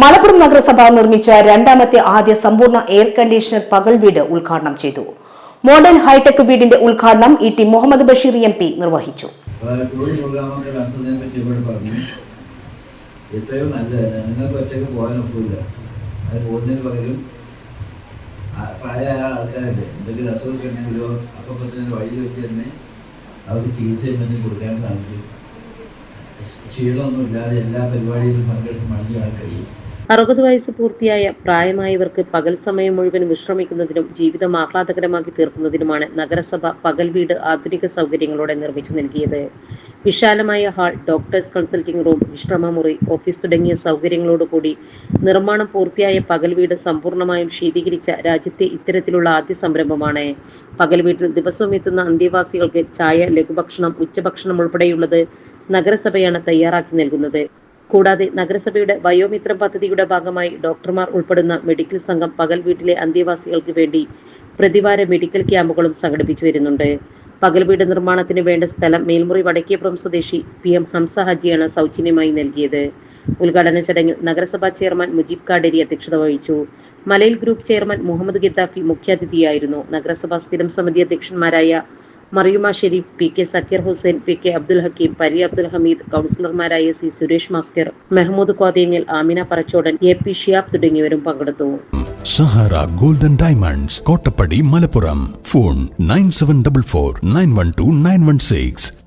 മലപ്പുറം നഗരസഭ നിർമ്മിച്ച രണ്ടാമത്തെ ആദ്യ സമ്പൂർണ എയർ കണ്ടീഷണർ പകൽ വീട് ഉദ്ഘാടനം ചെയ്തു. മോഡേൺ ഹൈടെക് വീടിന്റെ ഉദ്ഘാടനം E T Muhammad Basheer M P നിർവഹിച്ചു. അവർക്ക് ചികിത്സയും കൊടുക്കാൻ സാധിക്കും. ക്ഷീണമൊന്നും ഇല്ലാതെ എല്ലാ പരിപാടിയിലും പങ്കെടുത്ത് മടങ്ങിയാൽ കഴിയും അറുപത് വയസ്സ് പൂർത്തിയായ പ്രായമായവർക്ക് പകൽ സമയം മുഴുവൻ വിശ്രമിക്കുന്നതിനും ജീവിതം ആഹ്ലാദകരമാക്കി തീർക്കുന്നതിനുമാണ് നഗരസഭ പകൽ വീട് ആധുനിക സൗകര്യങ്ങളോടെ നിർമ്മിച്ചു നൽകിയത്. വിശാലമായ ഹാൾ ഡോക്ടേഴ്സ് കൺസൾട്ടിംഗ് റൂം വിശ്രമമുറി ഓഫീസ് തുടങ്ങിയ സൗകര്യങ്ങളോടുകൂടി നിർമ്മാണം പൂർത്തിയായ പകൽ വീട് സമ്പൂർണമായും ശീതീകരിച്ച രാജ്യത്തെ ഇത്തരത്തിലുള്ള ആദ്യ സംരംഭമാണ്. പകൽ വീട്ടിൽ ദിവസവും എത്തുന്ന അന്തേവാസികൾക്ക് ചായ ലഘുഭക്ഷണം ഉച്ചഭക്ഷണം ഉൾപ്പെടെയുള്ളത് നഗരസഭയാണ് തയ്യാറാക്കി നൽകുന്നത്. കൂടാതെ നഗരസഭയുടെ വയോമിത്രം പദ്ധതിയുടെ ഭാഗമായി ഡോക്ടർമാർ ഉൾപ്പെടുന്ന മെഡിക്കൽ സംഘം പകൽ വീട്ടിലെ അന്തേവാസികൾക്ക് വേണ്ടി പ്രതിവാര മെഡിക്കൽ ക്യാമ്പുകളും സംഘടിപ്പിച്ചു വരുന്നുണ്ട്. പകൽ വീട് നിർമ്മാണത്തിന് വേണ്ട സ്ഥലം മേൽമുറി വടക്കേപ്പുറം സ്വദേശി പി എം ഹംസ ഹജിയാണ് സൗജന്യമായി നൽകിയത്. ഉദ്ഘാടന ചടങ്ങിൽ നഗരസഭാ ചെയർമാൻ മുജീബ് കാടേരി അധ്യക്ഷത വഹിച്ചു. മലയിൽ ഗ്രൂപ്പ് ചെയർമാൻ മുഹമ്മദ് ഗദ്ദാഫി മുഖ്യാതിഥിയായിരുന്നു. നഗരസഭാ സ്ഥിരം സമിതി അധ്യക്ഷന്മാരായ Mariyuma Sharif P K Zakir Hussain P K Abdul Hakeem Pari Abdul Hameed കൗൺസിലർമാരായ C Suresh master Mehmood Kothengal Amina Parachodan A P Shihab തുടങ്ങിയവരും പങ്കെടുത്തു. Sahara golden diamonds Kottappadi Malappuram. Phone nine seven double four nine one two nine one six.